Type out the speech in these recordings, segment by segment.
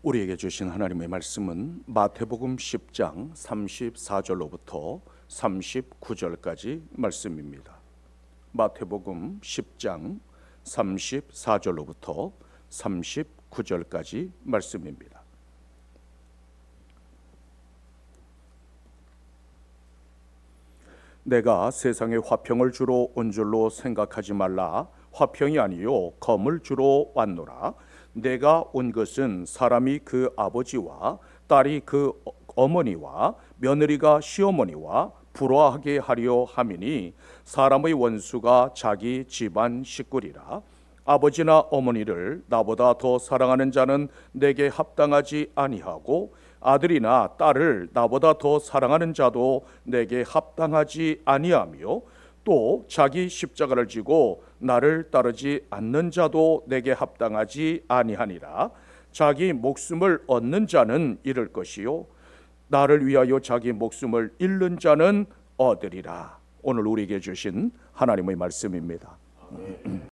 우리에게 주신 하나님의 말씀은 마태복음 10장 34절로부터 39절까지 말씀입니다. 마태복음 10장 34절로부터 39절까지 말씀입니다. 내가 세상에 화평을 주러 온 줄로 생각하지 말라 화평이 아니요 검을 주러 왔노라 내가 온 것은 사람이 그 아버지와 딸이 그 어- 어머니와 며느리가 시어머니와 불화하게 하려 함이니 사람의 원수가 자기 집안 식구리라. 아버지나 어머니를 나보다 더 사랑하는 자는 내게 합당하지 아니하고 아들이나 딸을 나보다 더 사랑하는 자도 내게 합당하지 아니하며 또 자기 십자가를 지고 나를 따르지 않는 자도 내게 합당하지 아니하니라 자기 목숨을 얻는 자는 잃을 것이요 나를 위하여 자기 목숨을 잃는 자는 얻으리라 오늘 우리에게 주신 하나님의 말씀입니다.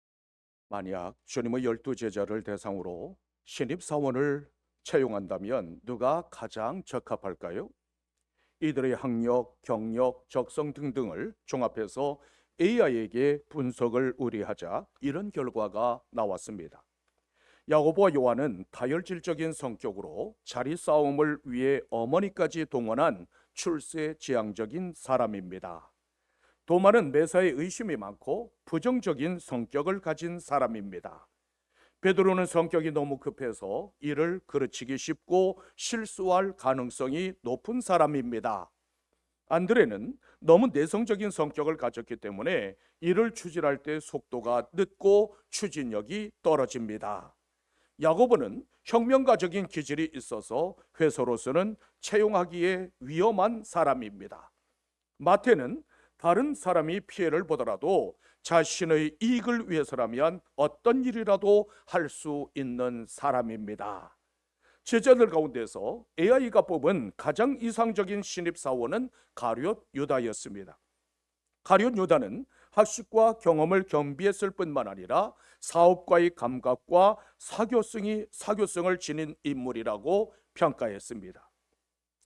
만약 주님의 열두 제자를 대상으로 신입 사원을 채용한다면 누가 가장 적합할까요? 이들의 학력, 경력, 적성 등등을 종합해서 AI에게 분석을 의뢰하자 이런 결과가 나왔습니다. 야고보와 요한은 다혈질적인 성격으로 자리 싸움을 위해 어머니까지 동원한 출세 지향적인 사람입니다. 도마는 매사에 의심이 많고 부정적인 성격을 가진 사람입니다. 베드로는 성격이 너무 급해서 이를 그르치기 쉽고 실수할 가능성이 높은 사람입니다. 안드레는 너무 내성적인 성격을 가졌기 때문에 이를 추진할 때 속도가 늦고 추진력이 떨어집니다. 야고보는 혁명가적인 기질이 있어서 회사로서는 채용하기에 위험한 사람입니다. 마태는 다른 사람이 피해를 보더라도 자신의 이익을 위해서라면 어떤 일이라도 할 수 있는 사람입니다. 제자들 가운데서 AI가 뽑은 가장 이상적인 신입 사원은 가룟 유다였습니다. 가룟 유다는 학식과 경험을 겸비했을 뿐만 아니라 사업과의 감각과 사교성이 사교성을 지닌 인물이라고 평가했습니다.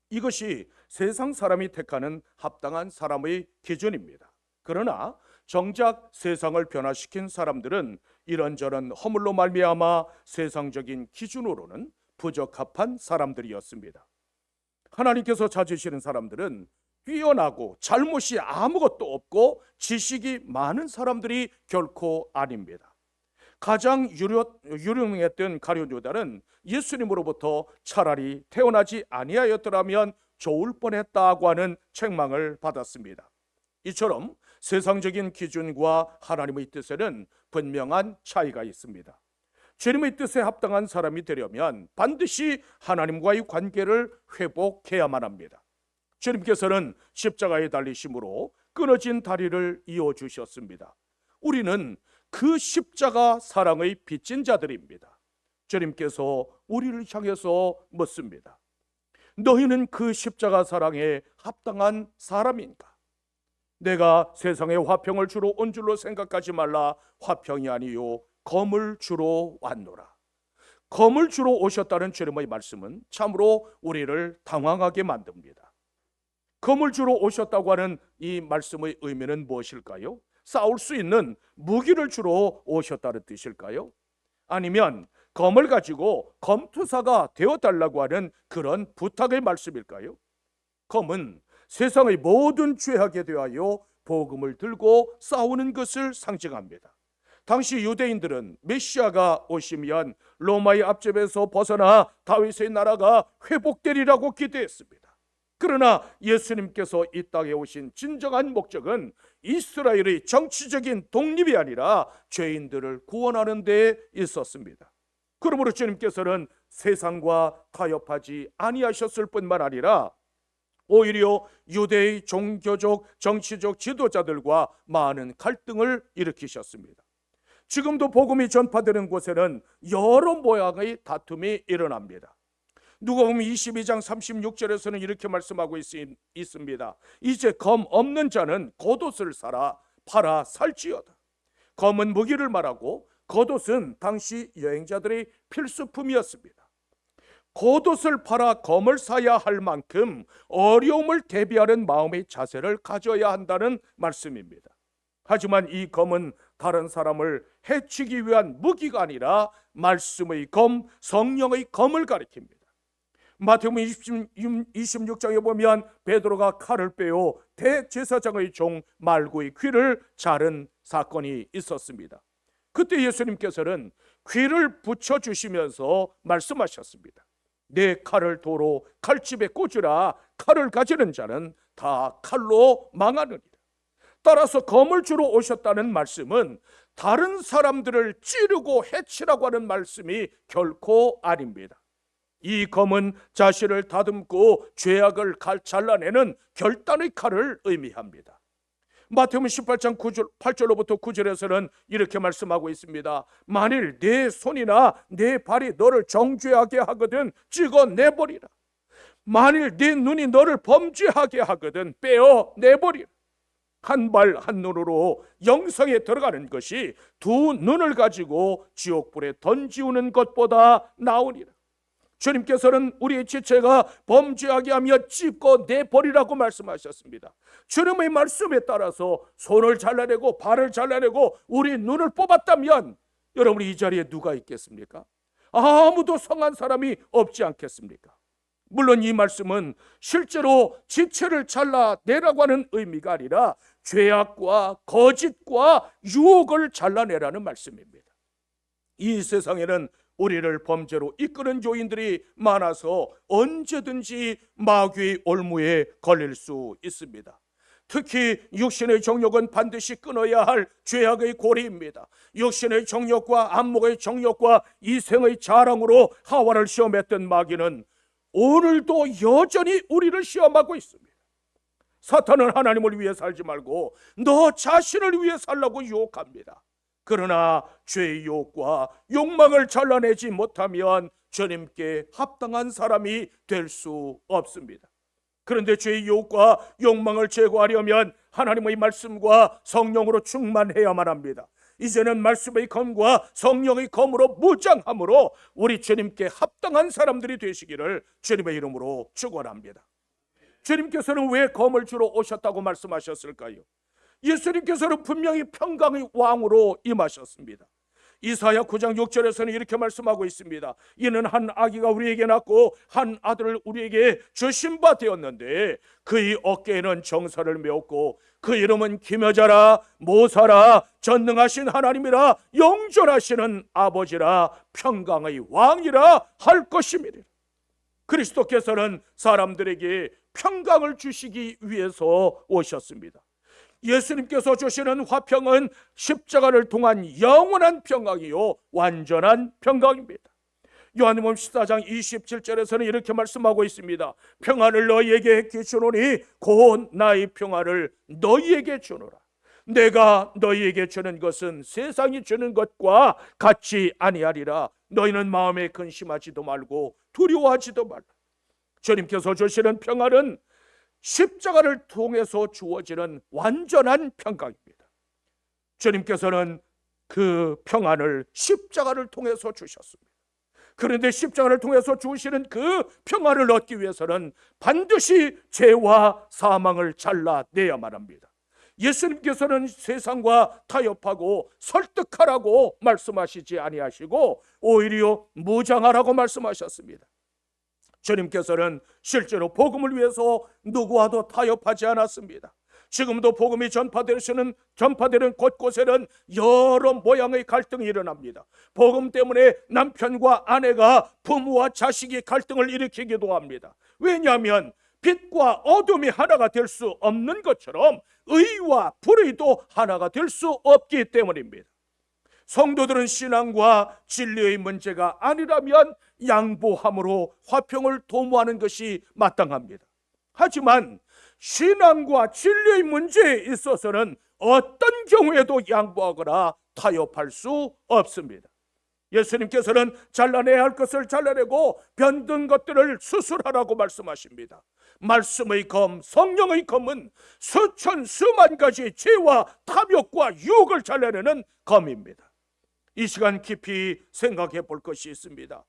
이것이 세상 사람이 택하는 합당한 사람의 기준입니다. 그러나 정작 세상을 변화시킨 사람들은 이런저런 허물로 말미암아 세상적인 기준으로는 부적합한 사람들이었습니다. 하나님께서 찾으시는 사람들은 뛰어나고 잘못이 아무것도 없고 지식이 많은 사람들이 결코 아닙니다. 가장 유력, 유명했던 가룟 유다는 예수님으로부터 차라리 태어나지 아니하였더라면 좋을 뻔했다고 하는 책망을 받았습니다. 이처럼 세상적인 기준과 하나님의 뜻에는 분명한 차이가 있습니다. 주님의 뜻에 합당한 사람이 되려면 반드시 하나님과의 관계를 회복해야만 합니다. 주님께서는 십자가에 달리심으로 끊어진 다리를 이어 주셨습니다. 우리는 그 십자가 사랑의 빚진 자들입니다. 주님께서 우리를 향해서 묻습니다. 너희는 그 십자가 사랑에 합당한 사람인가? 내가 세상에 화평을 주러 온 줄로 생각하지 말라. 화평이 아니요 검을 주러 왔노라. 검을 주러 오셨다는 주님의 말씀은 참으로 우리를 당황하게 만듭니다. 검을 주러 오셨다고 하는 이 말씀의 의미는 무엇일까요? 싸울 수 있는 무기를 주러 오셨다는 뜻일까요? 아니면 검을 가지고 검투사가 되어 달라고 하는 그런 부탁의 말씀일까요? 검은 세상의 모든 죄악에 대하여 복음을 들고 싸우는 것을 상징합니다. 당시 유대인들은 메시아가 오시면 로마의 압제에서 벗어나 다윗의 나라가 회복되리라고 기대했습니다. 그러나 예수님께서 이 땅에 오신 진정한 목적은 이스라엘의 정치적인 독립이 아니라 죄인들을 구원하는 데 있었습니다. 그러므로 주님께서는 세상과 타협하지 아니하셨을 뿐만 아니라 오히려 유대의 종교적 정치적 지도자들과 많은 갈등을 일으키셨습니다. 지금도 복음이 전파되는 곳에는 여러 모양의 다툼이 일어납니다. 누가복음 22장 36절에서는 이렇게 말씀하고 있, 있습니다. 이제 검 없는 자는 겉옷을 사라 팔아 살지어다. 검은 무기를 말하고 겉옷은 당시 여행자들의 필수품이었습니다. 겉옷을 팔아 검을 사야 할 만큼 어려움을 대비하는 마음의 자세를 가져야 한다는 말씀입니다. 하지만 이 검은 다른 사람을 해치기 위한 무기가 아니라 말씀의 검, 성령의 검을 가리킵니다. 마태복음 26장에 보면 베드로가 칼을 빼어 대제사장의 종 말고의 귀를 자른 사건이 있었습니다. 그때 예수님께서는 귀를 붙여 주시면서 말씀하셨습니다. 내 칼을 도로 칼집에 꽂으라 칼을 가지는 자는 다 칼로 망하느니라. 따라서 검을 주러 오셨다는 말씀은 다른 사람들을 찌르고 해치라고 하는 말씀이 결코 아닙니다. 이 검은 자신을 다듬고 죄악을 갈- 잘라내는 결단의 칼을 의미합니다. 마태복음 18장 9절, 8절로부터 9절에서는 이렇게 말씀하고 있습니다. 만일 내 손이나 내 발이 너를 정죄하게 하거든 찍어 내버리라. 만일 네 눈이 너를 범죄하게 하거든 빼어 내버리라. 한 발한 눈으로 영성에 들어가는 것이 두 눈을 가지고 지옥불에 던지우는 것보다 나으니라. 주님께서는 우리의 지체가 범죄하게 하며 찝고 내버리라고 말씀하셨습니다. 주님의 말씀에 따라서 손을 잘라내고 발을 잘라내고 우리 눈을 뽑았다면 여러분 이 자리에 누가 있겠습니까? 아무도 성한 사람이 없지 않겠습니까? 물론 이 말씀은 실제로 지체를 잘라내라고 하는 의미가 아니라 죄악과 거짓과 유혹을 잘라내라는 말씀입니다. 이 세상에는 우리를 범죄로 이끄는 요인들이 많아서 언제든지 마귀의 올무에 걸릴 수 있습니다. 특히 육신의 정욕은 반드시 끊어야 할 죄악의 고리입니다. 육신의 정욕과 안목의 정욕과 이생의 자랑으로 하와를 시험했던 마귀는 오늘도 여전히 우리를 시험하고 있습니다. 사탄은 하나님을 위해 살지 말고 너 자신을 위해 살라고 유혹합니다. 그러나 죄의 유혹과 욕망을 잘라내지 못하면 주님께 합당한 사람이 될 수 없습니다. 그런데 죄의 유혹과 욕망을 제거하려면 하나님의 말씀과 성령으로 충만해야만 합니다. 이제는 말씀의 검과 성령의 검으로 무장함으로 우리 주님께 합당한 사람들이 되시기를 주님의 이름으로 축원합니다. 주님께서는 왜 검을 주러 오셨다고 말씀하셨을까요? 예수님께서는 분명히 평강의 왕으로 임하셨습니다. 이사야 9장 6절에서는 이렇게 말씀하고 있습니다. 이는 한 아기가 우리에게 낳고 한 아들을 우리에게 주신 바 되었는데 그의 어깨에는 정사를 메었고 그 이름은 기묘자라 모사라 전능하신 하나님이라 영존하시는 아버지라 평강의 왕이라 할 것입니다. 그리스도께서는 사람들에게 평강을 주시기 위해서 오셨습니다. 예수님께서 주시는 화평은 십자가를 통한 영원한 평강이요 완전한 평강입니다. 요한복음 14장 27절에서는 이렇게 말씀하고 있습니다. 평안을 너희에게 주노니 곧 나의 평안을 너희에게 주노라. 내가 너희에게 주는 것은 세상이 주는 것과 같이 아니하리라. 너희는 마음에 근심하지도 말고 두려워하지도 말라. 주님께서 주시는 평안은 십자가를 통해서 주어지는 완전한 평강입니다. 주님께서는 그 평안을 십자가를 통해서 주셨습니다. 그런데 십자가를 통해서 주시는 그 평안을 얻기 위해서는 반드시 죄와 사망을 잘라내야만 합니다. 예수님께서는 세상과 타협하고 설득하라고 말씀하시지 아니하시고 오히려 무장하라고 말씀하셨습니다. 주님께서는 실제로 복음을 위해서 누구와도 타협하지 않았습니다. 지금도 복음이 전파되시는 전파되는 곳곳에는 여러 모양의 갈등이 일어납니다. 복음 때문에 남편과 아내가 부모와 자식이 갈등을 일으키기도 합니다. 왜냐하면 빛과 어둠이 하나가 될 수 없는 것처럼 의와 불의도 하나가 될 수 없기 때문입니다. 성도들은 신앙과 진리의 문제가 아니라면 양보함으로 화평을 도모하는 것이 마땅합니다. 하지만 신앙과 진리의 문제에 있어서는 어떤 경우에도 양보하거나 타협할 수 없습니다. 예수님께서는 잘라내야 할 것을 잘라내고 변든 것들을 수술하라고 말씀하십니다. 말씀의 검, 성령의 검은 수천 수만 가지 죄와 탐욕과 유혹을 잘라내는 검입니다. 이 시간 깊이 생각해 볼 것이 있습니다.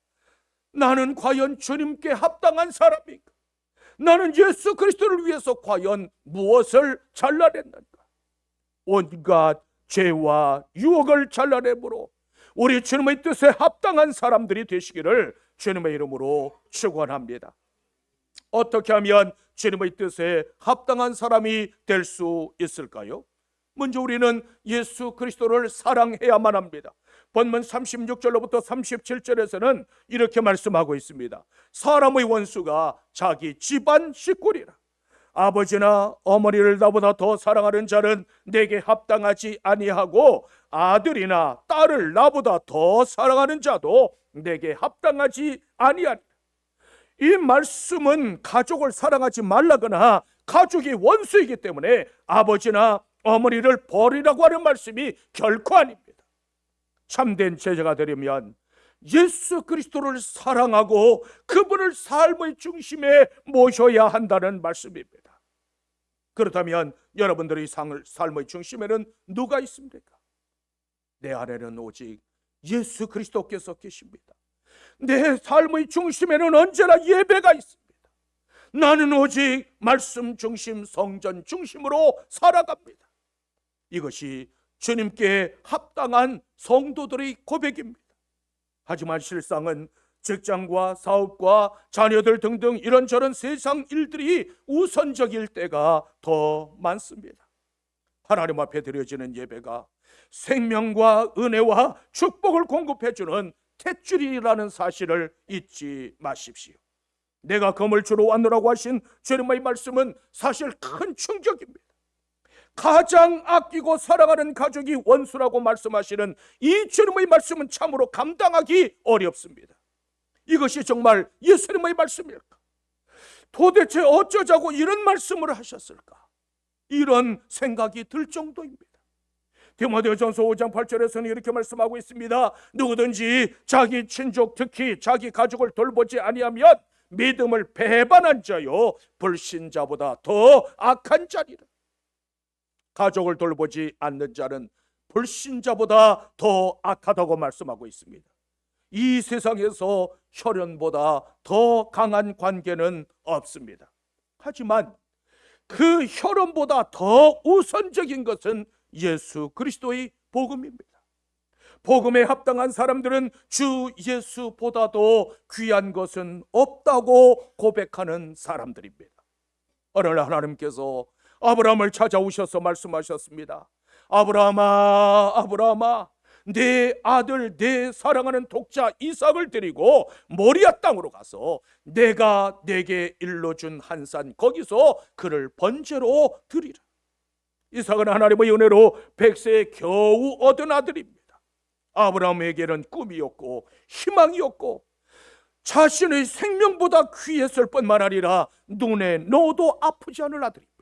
나는 과연 주님께 합당한 사람인가? 나는 예수 그리스도를 위해서 과연 무엇을 잘라냈는가? 온갖 죄와 유혹을 잘라내므로 우리 주님의 뜻에 합당한 사람들이 되시기를 주님의 이름으로 축원합니다. 어떻게 하면 주님의 뜻에 합당한 사람이 될 수 있을까요? 먼저 우리는 예수 그리스도를 사랑해야만 합니다. 본문 36절로부터 37절에서는 이렇게 말씀하고 있습니다. 사람의 원수가 자기 집안 식구리라. 아버지나 어머니를 나보다 더 사랑하는 자는 내게 합당하지 아니하고 아들이나 딸을 나보다 더 사랑하는 자도 내게 합당하지 아니하니 이 말씀은 가족을 사랑하지 말라거나 가족이 원수이기 때문에 아버지나 어머니를 버리라고 하는 말씀이 결코 아닙니다. 참된 제자가 되려면 예수 그리스도를 사랑하고 그분을 삶의 중심에 모셔야 한다는 말씀입니다. 그렇다면 여러분들의 삶의 중심에는 누가 있습니까? 내 안에는 오직 예수 그리스도께서 계십니다. 내 삶의 중심에는 언제나 예배가 있습니다. 나는 오직 말씀 중심, 성전 중심으로 살아갑니다. 이것이 주님께 합당한 성도들의 고백입니다. 하지만 실상은 직장과 사업과 자녀들 등등 이런저런 세상 일들이 우선적일 때가 더 많습니다. 하나님 앞에 드려지는 예배가 생명과 은혜와 축복을 공급해주는 탯줄이라는 사실을 잊지 마십시오. 내가 검을 주로 왔노라고 하신 주님의 말씀은 사실 큰 충격입니다. 가장 아끼고 사랑하는 가족이 원수라고 말씀하시는 이 주님의 말씀은 참으로 감당하기 어렵습니다. 이것이 정말 예수님의 말씀일까? 도대체 어쩌자고 이런 말씀을 하셨을까? 이런 생각이 들 정도입니다. 디모데전서 5장 8절에서는 이렇게 말씀하고 있습니다. 누구든지 자기 친족 특히 자기 가족을 돌보지 아니하면 믿음을 배반한 자요 불신자보다 더 악한 자리라. 가족을 돌보지 않는 자는 불신자보다 더 악하다고 말씀하고 있습니다. 이 세상에서 혈연보다 더 강한 관계는 없습니다. 하지만 그 혈연보다 더 우선적인 것은 예수 그리스도의 복음입니다. 복음에 합당한 사람들은 주 예수보다도 귀한 것은 없다고 고백하는 사람들입니다. 어느 날 하나님께서 아브라함을 찾아오셔서 말씀하셨습니다. 아브라함아, 아브라함아, 내 아들, 내 사랑하는 독자 이삭을 데리고 모리아 땅으로 가서 내가 내게 일러준 한 산 거기서 그를 번제로 드리라. 이삭은 하나님의 은혜로 백세에 겨우 얻은 아들입니다. 아브라함에게는 꿈이었고 희망이었고 자신의 생명보다 귀했을 뿐만 아니라 눈에 넣어도 아프지 않을 아들입니다.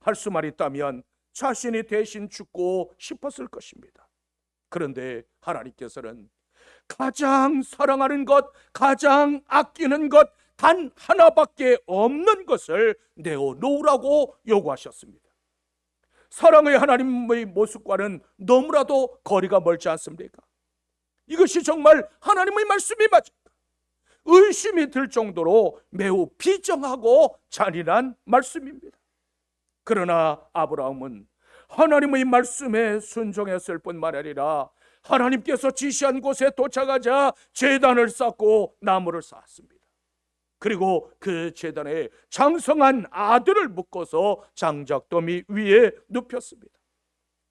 할 수만 있다면 자신이 대신 죽고 싶었을 것입니다. 그런데 하나님께서는 가장 사랑하는 것, 가장 아끼는 것, 단 하나밖에 없는 것을 내어 놓으라고 요구하셨습니다. 사랑의 하나님의 모습과는 너무나도 거리가 멀지 않습니까? 이것이 정말 하나님의 말씀이 맞을까? 의심이 들 정도로 매우 비정하고 잔인한 말씀입니다. 그러나 아브라함은 하나님의 말씀에 순종했을 뿐만 아니라 하나님께서 지시한 곳에 도착하자 제단을 쌓고 나무를 쌓았습니다. 그리고 그 제단에 장성한 아들을 묶어서 장작더미 위에 눕혔습니다.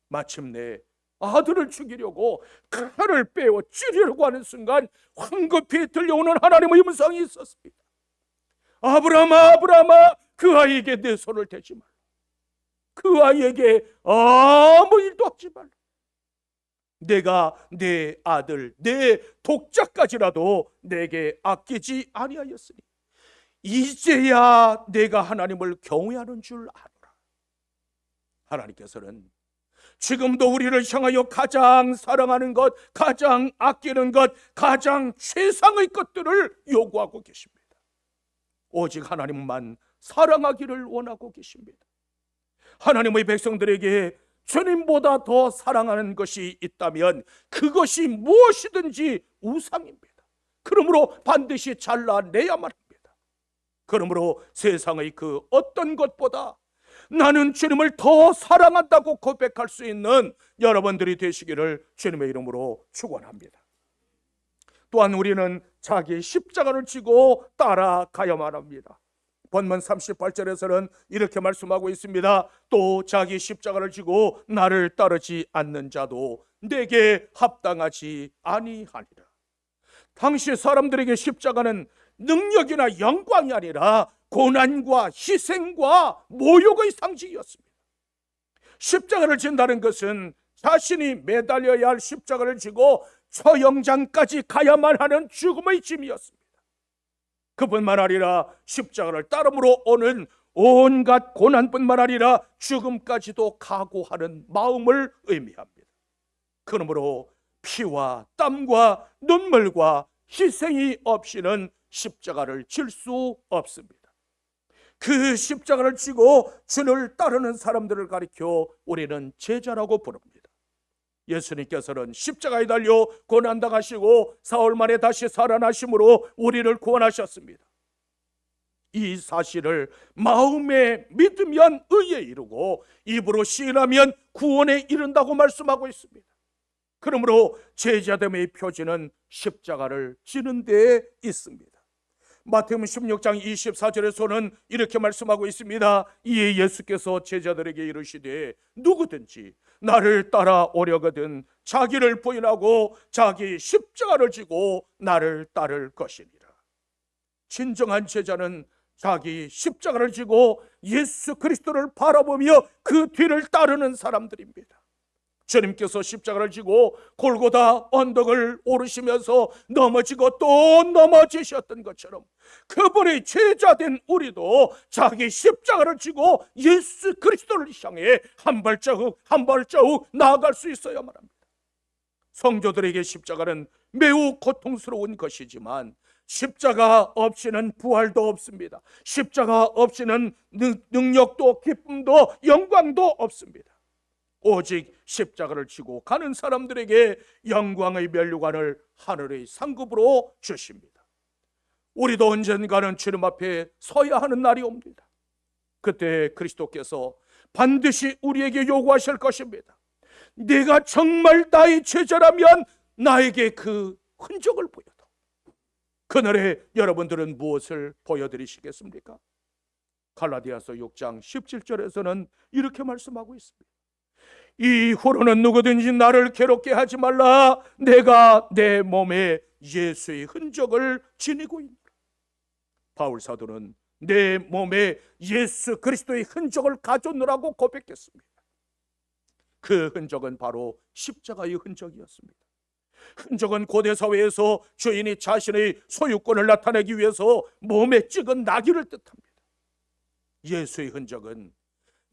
마침내 아들을 죽이려고 칼을 빼어 찌르려고 하는 순간 황급히 들려오는 하나님의 음성이 있었습니다. 아브라함아 아브라함아 그 아이에게 내 손을 대지 말라. 그 아이에게 아무 일도 하지 말라. 내가 내 아들 내 독자까지라도 내게 아끼지 아니하였으니 이제야 내가 하나님을 경외하는 줄 아노라. 하나님께서는 지금도 우리를 향하여 가장 사랑하는 것, 가장 아끼는 것, 가장 최상의 것들을 요구하고 계십니다. 오직 하나님만 사랑하기를 원하고 계십니다. 하나님의 백성들에게 주님보다 더 사랑하는 것이 있다면 그것이 무엇이든지 우상입니다. 그러므로 반드시 잘라내야만 합니다. 그러므로 세상의 그 어떤 것보다 나는 주님을 더 사랑한다고 고백할 수 있는 여러분들이 되시기를 주님의 이름으로 축원합니다. 또한 우리는 자기 십자가를 지고 따라가야만 합니다. 본문 38절에서는 이렇게 말씀하고 있습니다. 또 자기 십자가를 지고 나를 따르지 않는 자도 내게 합당하지 아니하니라. 당시 사람들에게 십자가는 능력이나 영광이 아니라 고난과 희생과 모욕의 상징이었습니다. 십자가를 진다는 것은 자신이 매달려야 할 십자가를 지고 처형장까지 가야만 하는 죽음의 짐이었습니다. 그뿐만 아니라 십자가를 따름으로 오는 온갖 고난뿐만 아니라 죽음까지도 각오하는 마음을 의미합니다. 그러므로 피와 땀과 눈물과 희생이 없이는 십자가를 질 수 없습니다. 그 십자가를 지고 주를 따르는 사람들을 가리켜 우리는 제자라고 부릅니다. 예수님께서는 십자가에 달려 고난당하시고 사흘 만에 다시 살아나심으로 우리를 구원하셨습니다. 이 사실을 마음에 믿으면 의에 이르고 입으로 시인하면 구원에 이른다고 말씀하고 있습니다. 그러므로 제자됨의 표지는 십자가를 지는 데에 있습니다. 마태음 16장 24절에서는 이렇게 말씀하고 있습니다. 이에 예수께서 제자들에게 이르시되 누구든지 나를 따라오려거든 자기를 부인하고 자기 십자가를 지고 나를 따를 것이니라. 진정한 제자는 자기 십자가를 지고 예수 그리스도를 바라보며 그 뒤를 따르는 사람들입니다. 주님께서 십자가를 지고 골고다 언덕을 오르시면서 넘어지고 또 넘어지셨던 것처럼 그분의 제자된 우리도 자기 십자가를 지고 예수 그리스도를 향해 한 발자국 한 발자국 나아갈 수 있어야만 합니다. 성도들에게 십자가는 매우 고통스러운 것이지만 십자가 없이는 부활도 없습니다. 십자가 없이는 능- 능력도 기쁨도 영광도 없습니다. 오직 십자가를 지고 가는 사람들에게 영광의 면류관을 하늘의 상급으로 주십니다. 우리도 언젠가는 주님 앞에 서야 하는 날이 옵니다. 그때 그리스도께서 반드시 우리에게 요구하실 것입니다. 내가 정말 나의 제자라면 나에게 그 흔적을 보여다. 그날에 여러분들은 무엇을 보여드리시겠습니까? 갈라디아서 6장 17절에서는 이렇게 말씀하고 있습니다. 이후로는 누구든지 나를 괴롭게 하지 말라. 내가 내 몸에 예수의 흔적을 지니고 있노라. 바울 사도는 내 몸에 예수 그리스도의 흔적을 가졌노라고 고백했습니다. 그 흔적은 바로 십자가의 흔적이었습니다. 흔적은 고대 사회에서 주인이 자신의 소유권을 나타내기 위해서 몸에 찍은 나귀를 뜻합니다. 예수의 흔적은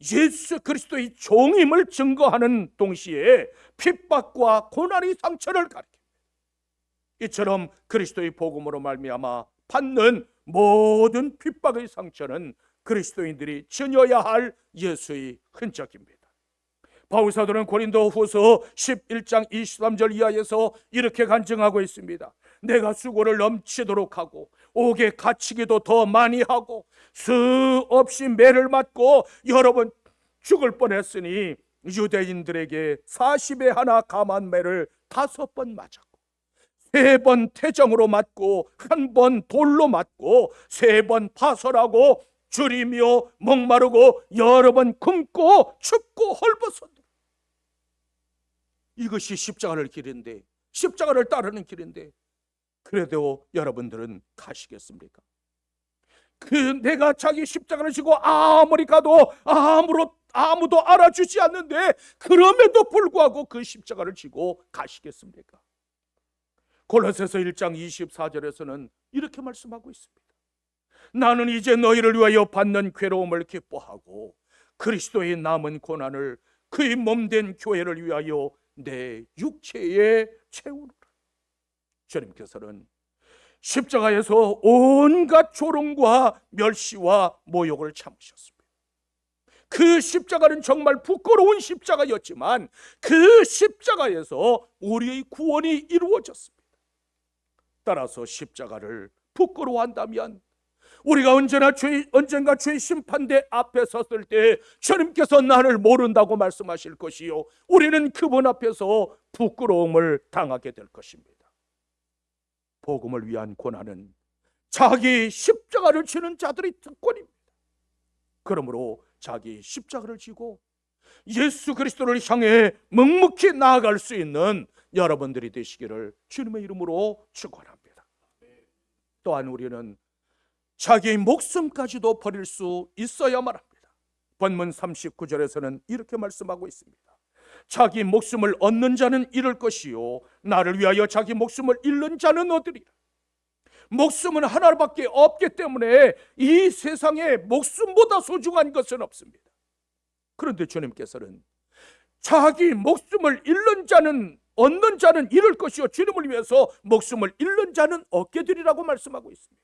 예수 그리스도의 종임을 증거하는 동시에 핍박과 고난의 상처를 가리킵니다. 이처럼 그리스도의 복음으로 말미암아 받는 모든 핍박의 상처는 그리스도인들이 지녀야 할 예수의 흔적입니다. 바울 사도는 고린도 후서 11장 23절 이하에서 이렇게 간증하고 있습니다. 내가 수고를 넘치도록 하고 옥에 갇히기도 더 많이 하고 수없이 매를 맞고 여러 번 죽을 뻔했으니 유대인들에게 40에 하나 감한 매를 다섯 번 맞았고 세 번 태정으로 맞고 한 번 돌로 맞고 세 번 파설하고 줄이며 목마르고 여러 번 굶고 춥고 헐벗었다. 이것이 십자가를 길인데 십자가를 따르는 길인데 그래도 여러분들은 가시겠습니까? 그 내가 자기 십자가를 지고 아무리 가도 아무로 아무도 알아주지 않는데 그럼에도 불구하고 그 십자가를 지고 가시겠습니까? 골로새서 1장 24절에서는 이렇게 말씀하고 있습니다. 나는 이제 너희를 위하여 받는 괴로움을 기뻐하고 그리스도의 남은 고난을 그의 몸된 교회를 위하여 내 육체에 채우노라. 주님께서는 십자가에서 온갖 조롱과 멸시와 모욕을 참으셨습니다. 그 십자가는 정말 부끄러운 십자가였지만 그 십자가에서 우리의 구원이 이루어졌습니다. 따라서 십자가를 부끄러워한다면 우리가 언제나 죄 언젠가 죄 심판대 앞에 섰을 때 주님께서 나를 모른다고 말씀하실 것이요 우리는 그분 앞에서 부끄러움을 당하게 될 것입니다. 복음을 위한 고난은 자기 십자가를 지는 자들의 특권입니다. 그러므로 자기 십자가를 지고 예수 그리스도를 향해 묵묵히 나아갈 수 있는 여러분들이 되시기를 주님의 이름으로 축원합니다. 또한 우리는 자기의 목숨까지도 버릴 수 있어야만 합니다. 본문 39절에서는 이렇게 말씀하고 있습니다. 자기 목숨을 얻는 자는 잃을 것이요 나를 위하여 자기 목숨을 잃는 자는 얻으리라. 목숨은 하나밖에 없기 때문에 이 세상에 목숨보다 소중한 것은 없습니다. 그런데 주님께서는 자기 목숨을 잃는 자는 얻는 자는 잃을 것이요 주님을 위해서 목숨을 잃는 자는 얻게 되리라고 말씀하고 있습니다.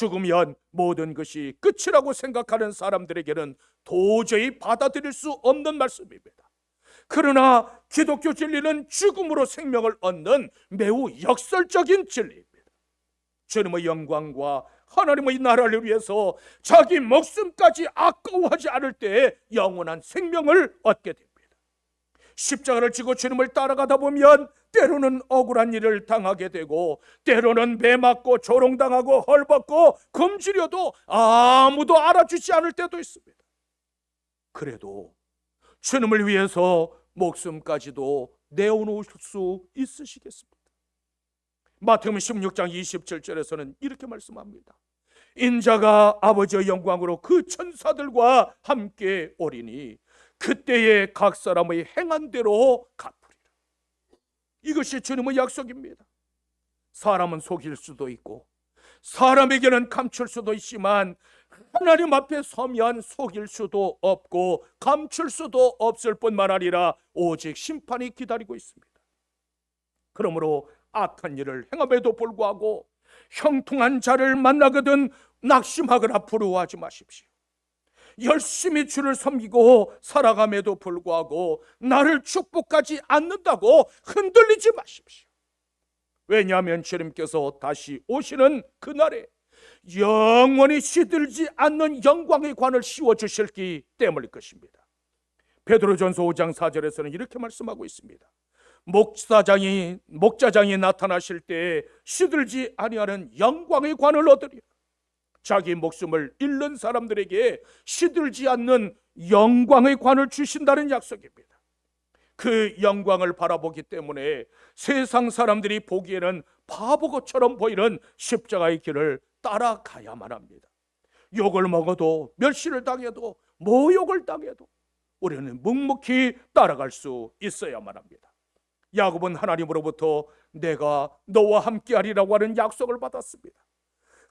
죽으면 모든 것이 끝이라고 생각하는 사람들에게는 도저히 받아들일 수 없는 말씀입니다. 그러나 기독교 진리는 죽음으로 생명을 얻는 매우 역설적인 진리입니다. 주님의 영광과 하나님의 나라를 위해서 자기 목숨까지 아까워하지 않을 때 영원한 생명을 얻게 됩니다. 십자가를 지고 주님을 따라가다 보면 때로는 억울한 일을 당하게 되고 때로는 배 맞고 조롱당하고 헐벗고 금지려도 아무도 알아주지 않을 때도 있습니다. 그래도 주님을 위해서 목숨까지도 내어놓으실 수 있으시겠습니다. 마태음 16장 27절에서는 이렇게 말씀합니다. 인자가 아버지의 영광으로 그 천사들과 함께 오리니 그때에 각 사람의 행한 대로 갚으리라. 이것이 주님의 약속입니다. 사람은 속일 수도 있고 사람에게는 감출 수도 있지만 하나님 앞에 서면 속일 수도 없고 감출 수도 없을 뿐만 아니라 오직 심판이 기다리고 있습니다. 그러므로 악한 일을 행함에도 불구하고 형통한 자를 만나거든 낙심하거나 부러워하지 마십시오. 열심히 주를 섬기고 살아감에도 불구하고 나를 축복하지 않는다고 흔들리지 마십시오. 왜냐하면 주님께서 다시 오시는 그날에 영원히 시들지 않는 영광의 관을 씌워 주실기 때문일 것입니다. 베드로전서 5장 4절에서는 이렇게 말씀하고 있습니다. 목사장이 목자장이 나타나실 때 시들지 아니하는 영광의 관을 얻으리라. 자기 목숨을 잃는 사람들에게 시들지 않는 영광의 관을 주신다는 약속입니다. 그 영광을 바라보기 때문에 세상 사람들이 보기에는 바보것처럼 보이는 십자가의 길을 따라가야만 합니다. 욕을 먹어도 멸시를 당해도 모욕을 당해도 우리는 묵묵히 따라갈 수 있어야만 합니다. 야곱은 하나님으로부터 내가 너와 함께하리라고 하는 약속을 받았습니다.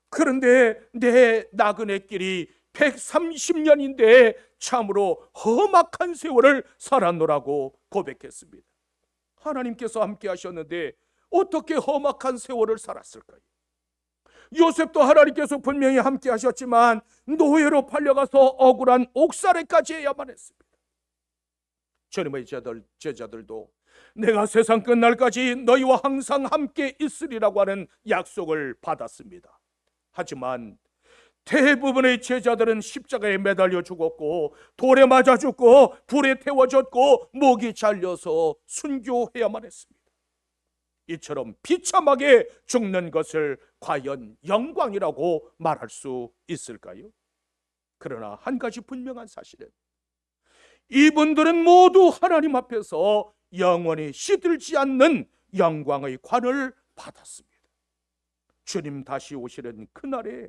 그런데 내 나그네 길이 130년인데 참으로 험악한 세월을 살았노라고 고백했습니다. 하나님께서 함께 하셨는데 어떻게 험악한 세월을 살았을까요? 요셉도 하나님께서 분명히 함께 하셨지만 노예로 팔려가서 억울한 옥살이까지 해야만 했습니다. 주님의 제자들, 제자들도 내가 세상 끝날까지 너희와 항상 함께 있으리라고 하는 약속을 받았습니다. 하지만 대부분의 제자들은 십자가에 매달려 죽었고 돌에 맞아 죽고 불에 태워졌고 목이 잘려서 순교해야만 했습니다. 이처럼 비참하게 죽는 것을 과연 영광이라고 말할 수 있을까요? 그러나 한 가지 분명한 사실은 이분들은 모두 하나님 앞에서 영원히 시들지 않는 영광의 관을 받았습니다. 주님 다시 오시는 그날에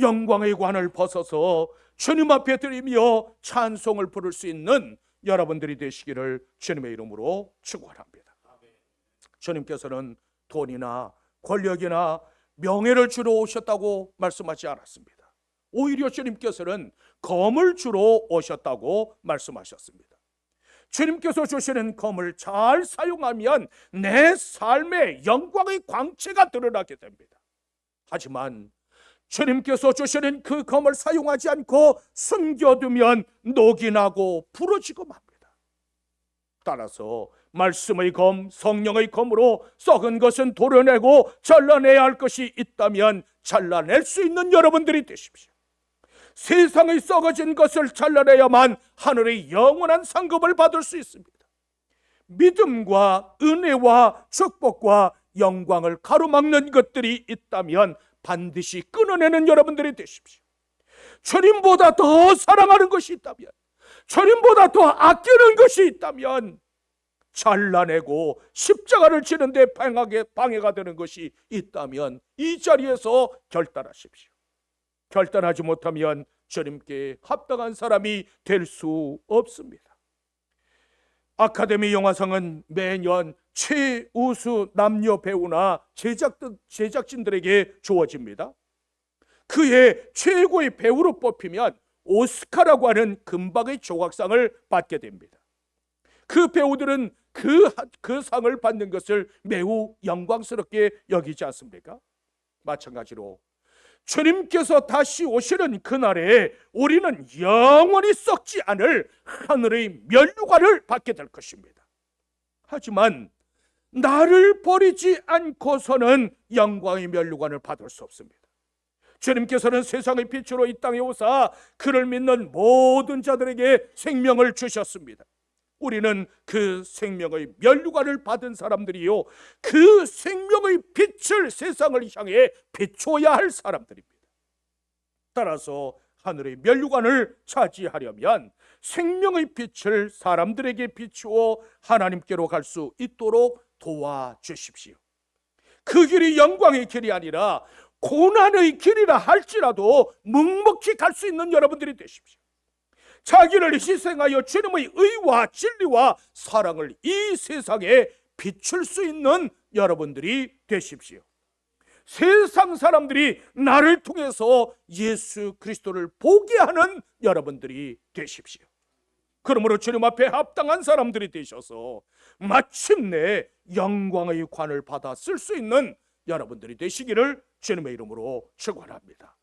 영광의 관을 벗어서 주님 앞에 드리며 찬송을 부를 수 있는 여러분들이 되시기를 주님의 이름으로 축원합니다. 주님께서는 돈이나 권력이나 명예를 주러 오셨다고 말씀하지 않았습니다. 오히려 주님께서는 검을 주러 오셨다고 말씀하셨습니다. 주님께서 주시는 검을 잘 사용하면 내 삶의 영광의 광채가 드러나게 됩니다. 하지만 주님께서 주시는 그 검을 사용하지 않고 숨겨두면 녹이 나고 부러지고 맙니다. 따라서 말씀의 검, 성령의 검으로 썩은 것은 도려내고 잘라내야 할 것이 있다면 잘라낼 수 있는 여러분들이 되십시오. 세상의 썩어진 것을 잘라내야만 하늘의 영원한 상급을 받을 수 있습니다. 믿음과 은혜와 축복과 영광을 가로막는 것들이 있다면 반드시 끊어내는 여러분들이 되십시오. 주님보다 더 사랑하는 것이 있다면, 주님보다 더 아끼는 것이 있다면, 잘라내고 십자가를 지는데 방해가 되는 것이 있다면 이 자리에서 결단하십시오. 결단하지 못하면 주님께 합당한 사람이 될 수 없습니다. 아카데미 영화상은 매년 최우수 남녀 배우나 제작, 제작진들에게 주어집니다. 그해 최고의 배우로 뽑히면 오스카라고 하는 금박의 조각상을 받게 됩니다. 그 배우들은 그, 그 상을 받는 것을 매우 영광스럽게 여기지 않습니까? 마찬가지로 주님께서 다시 오시는 그날에 우리는 영원히 썩지 않을 하늘의 면류관을 받게 될 것입니다. 하지만 나를 버리지 않고서는 영광의 면류관을 받을 수 없습니다. 주님께서는 세상의 빛으로 이 땅에 오사 그를 믿는 모든 자들에게 생명을 주셨습니다. 우리는 그 생명의 면류관을 받은 사람들이요. 그 생명의 빛을 세상을 향해 비춰야 할 사람들입니다. 따라서 하늘의 면류관을 차지하려면 생명의 빛을 사람들에게 비추어 하나님께로 갈 수 있도록 도와주십시오. 그 길이 영광의 길이 아니라 고난의 길이라 할지라도 묵묵히 갈 수 있는 여러분들이 되십시오. 자기를 희생하여 주님의 의와 진리와 사랑을 이 세상에 비출 수 있는 여러분들이 되십시오. 세상 사람들이 나를 통해서 예수 그리스도를 보게 하는 여러분들이 되십시오. 그러므로 주님 앞에 합당한 사람들이 되셔서 마침내 영광의 관을 받아 쓸 수 있는 여러분들이 되시기를 주님의 이름으로 축원합니다.